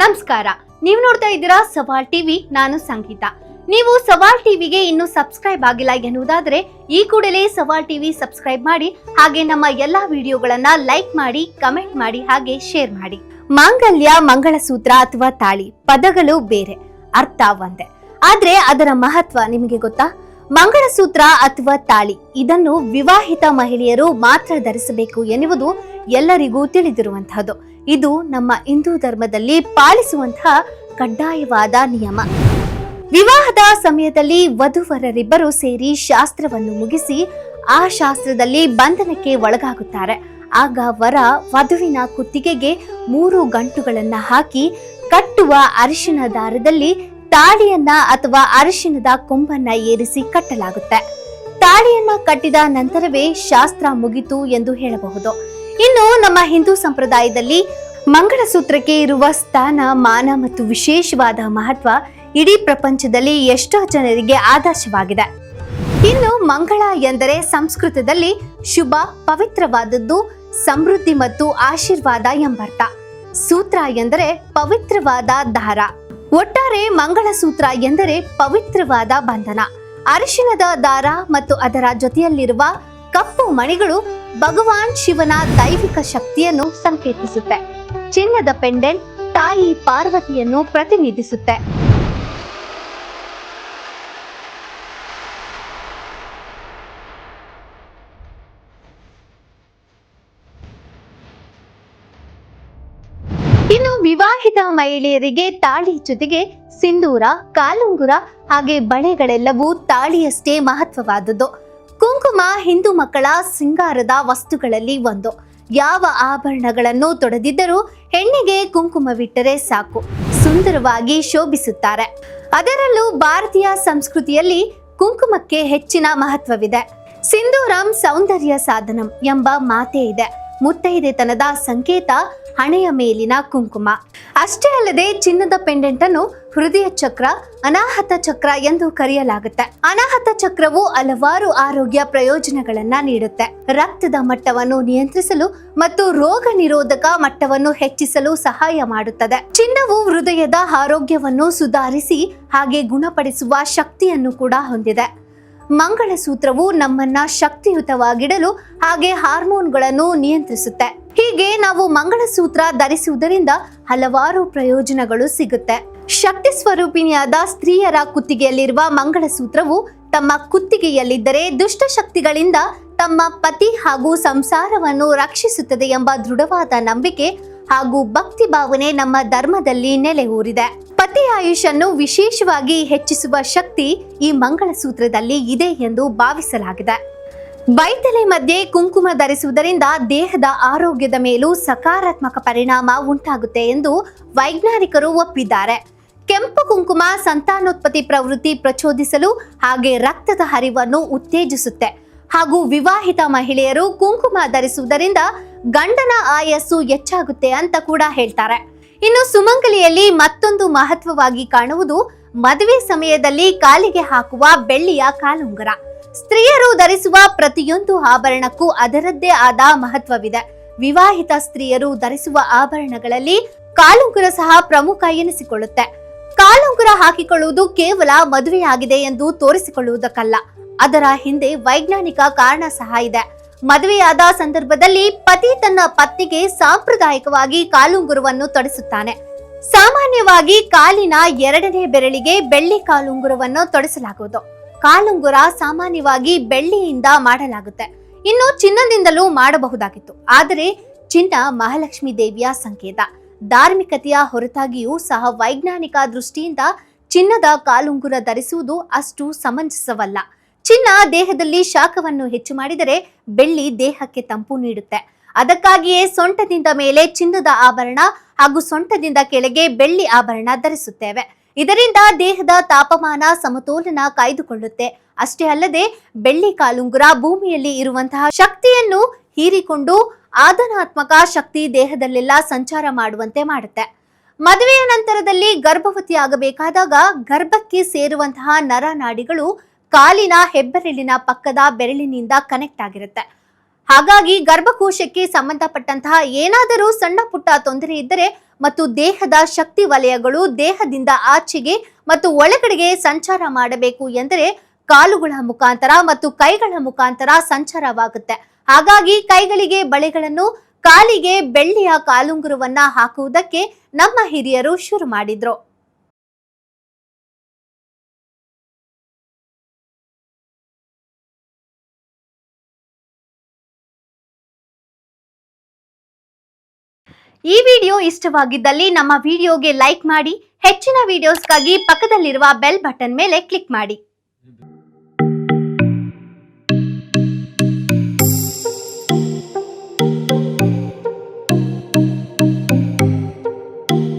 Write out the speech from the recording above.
ನಮಸ್ಕಾರ. ನೀವು ನೋಡ್ತಾ ಇದ್ದೀರಾ ಸವಾಲ್ ಟಿವಿ, ನಾನು ಸಂಗೀತ. ನೀವು ಸವಾಲ್ ಟಿವಿಗೆ ಇನ್ನೂ ಸಬ್ಸ್ಕ್ರೈಬ್ ಆಗಿಲ್ಲ ಎನ್ನುವುದಾದ್ರೆ ಈ ಕೂಡಲೇ ಸವಾಲ್ ಟಿವಿ ಸಬ್ಸ್ಕ್ರೈಬ್ ಮಾಡಿ, ಹಾಗೆ ನಮ್ಮ ಎಲ್ಲಾ ವಿಡಿಯೋಗಳನ್ನ ಲೈಕ್ ಮಾಡಿ, ಕಮೆಂಟ್ ಮಾಡಿ, ಹಾಗೆ ಶೇರ್ ಮಾಡಿ. ಮಾಂಗಲ್ಯ, ಮಂಗಳಸೂತ್ರ ಅಥವಾ ತಾಳಿ ಪದಗಳು ಬೇರೆ, ಅರ್ಥ ಒಂದೇ. ಆದ್ರೆ ಅದರ ಮಹತ್ವ ನಿಮಗೆ ಗೊತ್ತಾ? ಮಂಗಳಸೂತ್ರ ಅಥವಾ ತಾಳಿ, ಇದನ್ನು ವಿವಾಹಿತ ಮಹಿಳೆಯರು ಮಾತ್ರ ಧರಿಸಬೇಕು ಎನ್ನುವುದು ಎಲ್ಲರಿಗೂ ತಿಳಿದಿರುವಂತಹದ್ದು. ಇದು ನಮ್ಮ ಹಿಂದೂ ಧರ್ಮದಲ್ಲಿ ಪಾಲಿಸುವಂತಹ ಕಡ್ಡಾಯವಾದ ನಿಯಮ. ವಿವಾಹದ ಸಮಯದಲ್ಲಿ ವಧುವರರಿಬ್ಬರು ಸೇರಿ ಶಾಸ್ತ್ರವನ್ನು ಮುಗಿಸಿ ಆ ಶಾಸ್ತ್ರದಲ್ಲಿ ಬಂಧನಕ್ಕೆ ಒಳಗಾಗುತ್ತಾರೆ. ಆಗ ವರ ವಧುವಿನ ಕುತ್ತಿಗೆಗೆ ಮೂರು ಗಂಟುಗಳನ್ನು ಹಾಕಿ ಕಟ್ಟುವ ಅರಿಶಿನ ದಾರದಲ್ಲಿ ತಾಳಿಯನ್ನ ಅಥವಾ ಅರಿಶಿನದ ಕೊಂಬನ್ನ ಏರಿಸಿ ಕಟ್ಟಲಾಗುತ್ತೆ. ತಾಳಿಯನ್ನ ಕಟ್ಟಿದ ನಂತರವೇ ಶಾಸ್ತ್ರ ಮುಗಿತು ಎಂದು ಹೇಳಬಹುದು. ಇನ್ನು ನಮ್ಮ ಹಿಂದೂ ಸಂಪ್ರದಾಯದಲ್ಲಿ ಮಂಗಳಸೂತ್ರಕ್ಕೆ ಇರುವ ಸ್ಥಾನ, ಮಾನ ಮತ್ತು ವಿಶೇಷವಾದ ಮಹತ್ವ ಇಡೀ ಪ್ರಪಂಚದಲ್ಲಿ ಎಷ್ಟೋ ಜನರಿಗೆ ಆದರ್ಶವಾಗಿದೆ. ಇನ್ನು ಮಂಗಳ ಎಂದರೆ ಸಂಸ್ಕೃತದಲ್ಲಿ ಶುಭ, ಪವಿತ್ರವಾದದ್ದು, ಸಮೃದ್ಧಿ ಮತ್ತು ಆಶೀರ್ವಾದ ಎಂಬರ್ಥ. ಸೂತ್ರ ಎಂದರೆ ಪವಿತ್ರವಾದ ದಾರ. ಒಟ್ಟಾರೆ ಮಂಗಳಸೂತ್ರ ಎಂದರೆ ಪವಿತ್ರವಾದ ಬಂಧನ. ಅರಿಶಿಣದ ದಾರ ಮತ್ತು ಅದರ ಜೊತೆಯಲ್ಲಿರುವ ಕಪ್ಪು ಮಣಿಗಳು ಭಗವಾನ್ ಶಿವನ ದೈವಿಕ ಶಕ್ತಿಯನ್ನು ಸಂಕೇತಿಸುತ್ತೆ. ಚಿನ್ನದ ಪೆಂಡೆಂಟ್ ತಾಯಿ ಪಾರ್ವತಿಯನ್ನು ಪ್ರತಿನಿಧಿಸುತ್ತೆ. ಇನ್ನು ವಿವಾಹಿತ ಮಹಿಳೆಯರಿಗೆ ತಾಳಿ ಜೊತೆಗೆ ಸಿಂಧೂರ, ಕಾಲುಂಗುರ ಹಾಗೆ ಬಳೆಗಳೆಲ್ಲವೂ ತಾಳಿಯಷ್ಟೇ ಮಹತ್ವವಾದದ್ದು. ಕುಂಕುಮ ಹಿಂದೂ ಮಕ್ಕಳ ಸಿಂಗಾರದ ವಸ್ತುಗಳಲ್ಲಿ ಒಂದು. ಯಾವ ಆಭರಣಗಳನ್ನು ತೊಡೆದಿದ್ದರೂ ಹೆಣ್ಣಿಗೆ ಕುಂಕುಮವಿಟ್ಟರೆ ಸಾಕು. ಸುಂದರವಾಗಿ ಶೋಭಿಸುತ್ತಾರೆ. ಅದರಲ್ಲೂ ಭಾರತೀಯ ಸಂಸ್ಕೃತಿಯಲ್ಲಿ ಕುಂಕುಮಕ್ಕೆ ಹೆಚ್ಚಿನ ಮಹತ್ವವಿದೆ. ಸಿಂಧೂರಂ ಸೌಂದರ್ಯ ಸಾಧನಂ ಎಂಬ ಮಾತೇ ಇದೆ. ಮುತ್ತೈದೆತನದ ಸಂಕೇತ ಹಣೆಯ ಮೇಲಿನ ಕುಂಕುಮ. ಅಷ್ಟೇ ಅಲ್ಲದೆ ಚಿನ್ನದ ಪೆಂಡೆಂಟ್ ಅನ್ನು ಹೃದಯ ಚಕ್ರ, ಅನಾಹತ ಚಕ್ರ ಎಂದು ಕರೆಯಲಾಗುತ್ತೆ. ಅನಾಹತ ಚಕ್ರವು ಹಲವಾರು ಆರೋಗ್ಯ ಪ್ರಯೋಜನಗಳನ್ನ ನೀಡುತ್ತೆ. ರಕ್ತದ ಮಟ್ಟವನ್ನು ನಿಯಂತ್ರಿಸಲು ಮತ್ತು ರೋಗ ನಿರೋಧಕ ಮಟ್ಟವನ್ನು ಹೆಚ್ಚಿಸಲು ಸಹಾಯ ಮಾಡುತ್ತದೆ. ಚಿನ್ನವು ಹೃದಯದ ಆರೋಗ್ಯವನ್ನು ಸುಧಾರಿಸಿ, ಹಾಗೆ ಗುಣಪಡಿಸುವ ಶಕ್ತಿಯನ್ನು ಕೂಡ ಹೊಂದಿದೆ. ಮಂಗಳಸೂತ್ರವು ನಮ್ಮನ್ನ ಶಕ್ತಿಯುತವಾಗಿಡಲು, ಹಾಗೆ ಹಾರ್ಮೋನ್ಗಳನ್ನು ನಿಯಂತ್ರಿಸುತ್ತೆ. ಹೀಗೆ ನಾವು ಮಂಗಳಸೂತ್ರ ಧರಿಸುವುದರಿಂದ ಹಲವಾರು ಪ್ರಯೋಜನಗಳು ಸಿಗುತ್ತೆ. ಶಕ್ತಿ ಸ್ವರೂಪಿಣಿಯಾದ ಸ್ತ್ರೀಯರ ಕುತ್ತಿಗೆಯಲ್ಲಿರುವ ಮಂಗಳಸೂತ್ರವು ತಮ್ಮ ಕುತ್ತಿಗೆಯಲ್ಲಿದ್ದರೆ ದುಷ್ಟಶಕ್ತಿಗಳಿಂದ ತಮ್ಮ ಪತಿ ಹಾಗೂ ಸಂಸಾರವನ್ನು ರಕ್ಷಿಸುತ್ತದೆ ಎಂಬ ದೃಢವಾದ ನಂಬಿಕೆ ಹಾಗೂ ಭಕ್ತಿ ಭಾವನೆ ನಮ್ಮ ಧರ್ಮದಲ್ಲಿ ನೆಲೆ ಊರಿದೆ. ಪತಿ ಆಯುಷನ್ನು ವಿಶೇಷವಾಗಿ ಹೆಚ್ಚಿಸುವ ಶಕ್ತಿ ಈ ಮಂಗಳಸೂತ್ರದಲ್ಲಿ ಇದೆ ಎಂದು ಭಾವಿಸಲಾಗಿದೆ. ಬೈತಲೆ ಮಧ್ಯೆ ಕುಂಕುಮ ಧರಿಸುವುದರಿಂದ ದೇಹದ ಆರೋಗ್ಯದ ಮೇಲೂ ಸಕಾರಾತ್ಮಕ ಪರಿಣಾಮ ಉಂಟಾಗುತ್ತೆ ಎಂದು ವೈಜ್ಞಾನಿಕರು ಒಪ್ಪಿದ್ದಾರೆ. ಕೆಂಪು ಕುಂಕುಮ ಸಂತಾನೋತ್ಪತ್ತಿ ಪ್ರವೃತ್ತಿ ಪ್ರಚೋದಿಸಲು ಹಾಗೆ ರಕ್ತದ ಹರಿವನ್ನು ಉತ್ತೇಜಿಸುತ್ತೆ. ಹಾಗೂ ವಿವಾಹಿತ ಮಹಿಳೆಯರು ಕುಂಕುಮ ಧರಿಸುವುದರಿಂದ ಗಂಡನ ಆಯಸ್ಸು ಹೆಚ್ಚಾಗುತ್ತೆ ಅಂತ ಕೂಡ ಹೇಳ್ತಾರೆ. ಇನ್ನು ಸುಮಂಗಲಿಯಲ್ಲಿ ಮತ್ತೊಂದು ಮಹತ್ವವಾಗಿ ಕಾಣುವುದು ಮದುವೆ ಸಮಯದಲ್ಲಿ ಕಾಲಿಗೆ ಹಾಕುವ ಬೆಳ್ಳಿಯ ಕಾಲುಂಗರ. ಸ್ತ್ರೀಯರು ಧರಿಸುವ ಪ್ರತಿಯೊಂದು ಆಭರಣಕ್ಕೂ ಅದರದ್ದೇ ಆದ ಮಹತ್ವವಿದೆ. ವಿವಾಹಿತ ಸ್ತ್ರೀಯರು ಧರಿಸುವ ಆಭರಣಗಳಲ್ಲಿ ಕಾಲುಂಗುರ ಸಹ ಪ್ರಮುಖ ಎನಿಸಿಕೊಳ್ಳುತ್ತೆ. ಕಾಲುಂಗುರ ಹಾಕಿಕೊಳ್ಳುವುದು ಕೇವಲ ಮದುವೆಯಾಗಿದೆ ಎಂದು ತೋರಿಸಿಕೊಳ್ಳುವುದಕ್ಕಲ್ಲ. ಅದರ ಹಿಂದೆ ವೈಜ್ಞಾನಿಕ ಕಾರಣ ಸಹ ಇದೆ. ಮದುವೆಯಾದ ಸಂದರ್ಭದಲ್ಲಿ ಪತಿ ತನ್ನ ಪತ್ನಿಗೆ ಸಾಂಪ್ರದಾಯಿಕವಾಗಿ ಕಾಲುಂಗುರವನ್ನು ತೊಡಿಸುತ್ತಾನೆ. ಸಾಮಾನ್ಯವಾಗಿ ಕಾಲಿನ ಎರಡನೇ ಬೆರಳಿಗೆ ಬೆಳ್ಳಿ ಕಾಲುಂಗುರವನ್ನು ತೊಡಿಸಲಾಗುವುದು. ಕಾಲುಂಗುರ ಸಾಮಾನ್ಯವಾಗಿ ಬೆಳ್ಳಿಯಿಂದ ಮಾಡಲಾಗುತ್ತೆ. ಇನ್ನು ಚಿನ್ನದಿಂದಲೂ ಮಾಡಬಹುದಾಗಿತ್ತು. ಆದರೆ ಚಿನ್ನ ಮಹಾಲಕ್ಷ್ಮಿ ದೇವಿಯ ಸಂಕೇತ. ಧಾರ್ಮಿಕತೆಯ ಹೊರತಾಗಿಯೂ ಸಹ ವೈಜ್ಞಾನಿಕ ದೃಷ್ಟಿಯಿಂದ ಚಿನ್ನದ ಕಾಲುಂಗುರ ಧರಿಸುವುದು ಅಷ್ಟು ಸಮಂಜಸವಲ್ಲ. ಚಿನ್ನ ದೇಹದಲ್ಲಿ ಶಾಖವನ್ನು ಹೆಚ್ಚು ಮಾಡಿದರೆ ಬೆಳ್ಳಿ ದೇಹಕ್ಕೆ ತಂಪು ನೀಡುತ್ತೆ. ಅದಕ್ಕಾಗಿಯೇ ಸೊಂಟದಿಂದ ಮೇಲೆ ಚಿನ್ನದ ಆಭರಣ ಹಾಗೂ ಸೊಂಟದಿಂದ ಕೆಳಗೆ ಬೆಳ್ಳಿ ಆಭರಣ ಧರಿಸುತ್ತೇವೆ. ಇದರಿಂದ ದೇಹದ ತಾಪಮಾನ ಸಮತೋಲನ ಕಾಯ್ದುಕೊಳ್ಳುತ್ತೆ. ಅಷ್ಟೇ ಅಲ್ಲದೆ ಬೆಳ್ಳಿ ಕಾಲುಂಗುರ ಭೂಮಿಯಲ್ಲಿ ಇರುವಂತಹ ಶಕ್ತಿಯನ್ನು ಹೀರಿಕೊಂಡು ಆಧನಾತ್ಮಕ ಶಕ್ತಿ ದೇಹದಲ್ಲೆಲ್ಲ ಸಂಚಾರ ಮಾಡುವಂತೆ ಮಾಡುತ್ತೆ. ಮದುವೆಯ ನಂತರದಲ್ಲಿ ಗರ್ಭವತಿ ಆಗಬೇಕಾದಾಗ ಗರ್ಭಕ್ಕೆ ಸೇರುವಂತಹ ನರನಾಡಿಗಳು ಕಾಲಿನ ಹೆಬ್ಬೆರಳಿನ ಪಕ್ಕದ ಬೆರಳಿನಿಂದ ಕನೆಕ್ಟ್ ಆಗಿರುತ್ತೆ. ಹಾಗಾಗಿ ಗರ್ಭಕೋಶಕ್ಕೆ ಸಂಬಂಧಪಟ್ಟಂತಹ ಏನಾದರೂ ಸಣ್ಣ ಪುಟ್ಟ ತೊಂದರೆ ಇದ್ದರೆ ಮತ್ತು ದೇಹದ ಶಕ್ತಿ ವಲಯಗಳು ದೇಹದಿಂದ ಆಚೆಗೆ ಮತ್ತು ಒಳಗಡೆಗೆ ಸಂಚಾರ ಮಾಡಬೇಕು ಎಂದರೆ ಕಾಲುಗಳ ಮುಖಾಂತರ ಮತ್ತು ಕೈಗಳ ಮುಖಾಂತರ ಸಂಚಾರವಾಗುತ್ತೆ. ಹಾಗಾಗಿ ಕೈಗಳಿಗೆ ಬಳೆಗಳನ್ನು, ಕಾಲಿಗೆ ಬೆಳ್ಳಿಯ ಕಾಲುಂಗುರವನ್ನ ಹಾಕುವುದಕ್ಕೆ ನಮ್ಮ ಹಿರಿಯರು ಶುರು ಮಾಡಿದ್ರು. ಈ ವಿಡಿಯೋ ಇಷ್ಟವಾಗಿದ್ದಲ್ಲಿ ನಮ್ಮ ವಿಡಿಯೋಗೆ ಲೈಕ್ ಮಾಡಿ ಹೆಚ್ಚಿನ ವಿಡಿಯೋಸ್ಗಾಗಿ ಪಕ್ಕದಲ್ಲಿರುವ ಬೆಲ್ ಬಟನ್ ಮೇಲೆ ಕ್ಲಿಕ್ ಮಾಡಿ.